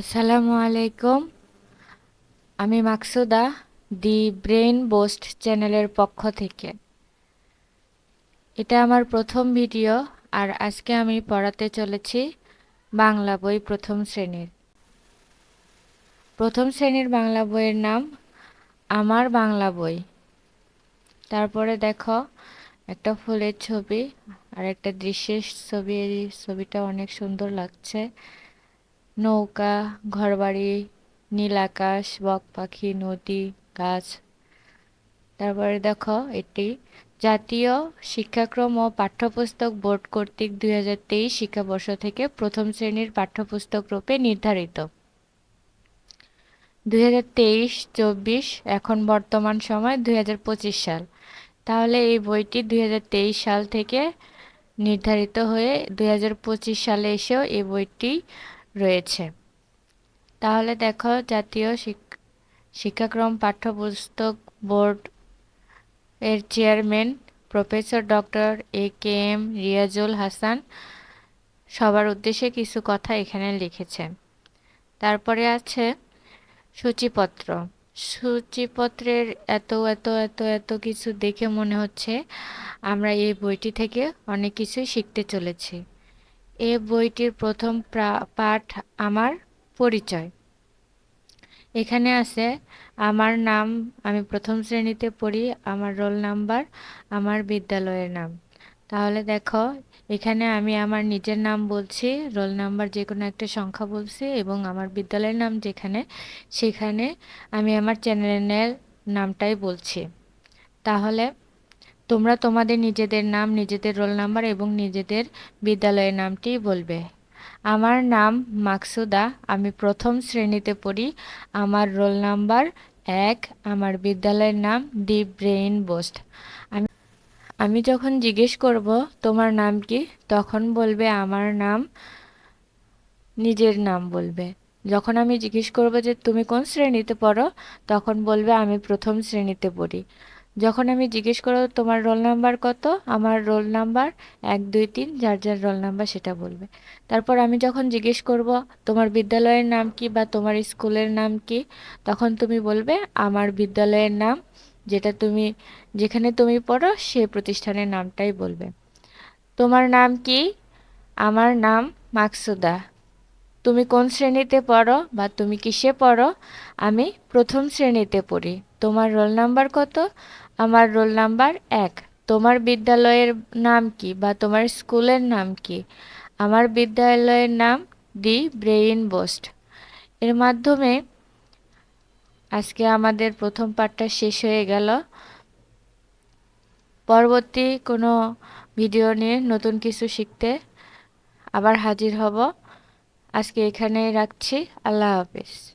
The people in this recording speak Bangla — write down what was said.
আসসালামু আলাইকুম। আমি মাকসুদা, দি ব্রেন বোস্ট চ্যানেলের পক্ষ থেকে। এটা আমার প্রথম ভিডিও আর আজকে আমি পড়াতে চলেছি বাংলা বই প্রথম শ্রেণির। প্রথম শ্রেণির বাংলা বইয়ের নাম আমার বাংলা বই। তারপরে দেখো, একটা ফুলের ছবি আর একটা দৃশ্যের ছবি ছবিটা অনেক সুন্দর লাগছে। নৌকা, ঘরবাড়ি, নীল আকাশ, বক পাখি, নদী, গাছ। তারপরে দেখো এটি জাতীয় শিক্ষাক্রম ও পাঠ্যপুস্তক বোর্ড কর্তৃক দুই হাজার তেইশ শিক্ষাবর্ষ থেকে প্রথম শ্রেণির পাঠ্যপুস্তক রূপে নির্ধারিত। দুই হাজার তেইশ, চব্বিশ, এখন বর্তমান সময় দুই হাজার পঁচিশ সাল। তাহলে এই বইটি দুই হাজার তেইশ সাল থেকে নির্ধারিত হয়ে দুই হাজার পঁচিশ সালে এসেও এই বইটি রয়েছে। তাহলে দেখো জাতীয় শিক্ষাক্রম পাঠ্যপুস্তক বোর্ড এর chairman professor doctor A K M Riazul Hasan সবার উদ্দেশ্যে কিছু কথা এখানে লিখেছেন তারপরে আছে সূচিপত্র। সূচিপত্রের এত এত এত এত কিছু দেখে মনে হচ্ছে আমরা এই বইটি থেকে অনেক কিছুই শিখতে চলেছি। এ বইটির প্রথম পাঠ আমার পরিচয়। এখানে আছে, আমার নাম, আমি প্রথম শ্রেণীতে পড়ি, আমার রোল নাম্বার, আমার বিদ্যালয়ের নাম। তাহলে দেখো, এখানে আমি আমার নিজের নাম বলছি, রোল নাম্বার যে কোনো একটা সংখ্যা বলছি, এবং আমার বিদ্যালয়ের নাম যেখানে, সেখানে আমি আমার চ্যানেলের নামটাই বলছি। তাহলে তোমরা তোমাদের নিজেদের নাম, নিজেদের রোল নাম্বার এবং নিজেদের বিদ্যালয়ের নামটি বলবে। আমার নাম মাকসুদা, আমি প্রথম শ্রেণীতে পড়ি। আমার রোল নাম্বার এক, আমার বিদ্যালয়ের নাম দি ব্রেইন বোস্ট। আমি আমি যখন জিজ্ঞেস করব, তোমার নাম কি? তখন বলবে, আমার নাম নিজের নাম বলবে। যখন আমি জিজ্ঞেস করব যে, তুমি কোন শ্রেণীতে পড়ো? তখন বলবে, আমি প্রথম শ্রেণীতে পড়ি। যখন আমি জিজ্ঞেস করব তোমার রোল নাম্বার কত, আমার রোল নাম্বার এক, দুই, তিন, যার যার রোল নাম্বার সেটা বলবে। তারপর আমি যখন জিজ্ঞেস করব তোমার বিদ্যালয়ের নাম কি বা তোমার স্কুলের নাম কি, তখন তুমি বলবে আমার বিদ্যালয়ের নাম যেটা তুমি, যেখানে তুমি পড়ো সে প্রতিষ্ঠানের নামটাই বলবে। তোমার নাম কি? আমার নাম মাকসুদা। তুমি কোন শ্রেণীতে পড়ো বা তুমি কিসে পড়ো? আমি প্রথম শ্রেণীতে পড়ি। তোমার রোল নাম্বার কত? আমার রোল নাম্বার এক। তোমার বিদ্যালয়ের নাম কি বা তোমার স্কুলের নাম কি? আমার বিদ্যালয়ের নাম দি ব্রেইন বোস্ট। এর মাধ্যমে আজকে আমাদের প্রথম পাঠটা শেষ হয়ে গেল। পরবর্তী কোনো ভিডিও নিয়ে নতুন কিছু শিখতে আবার হাজির হব। আজকে এখানেই রাখছি। আল্লাহ হাফিজ।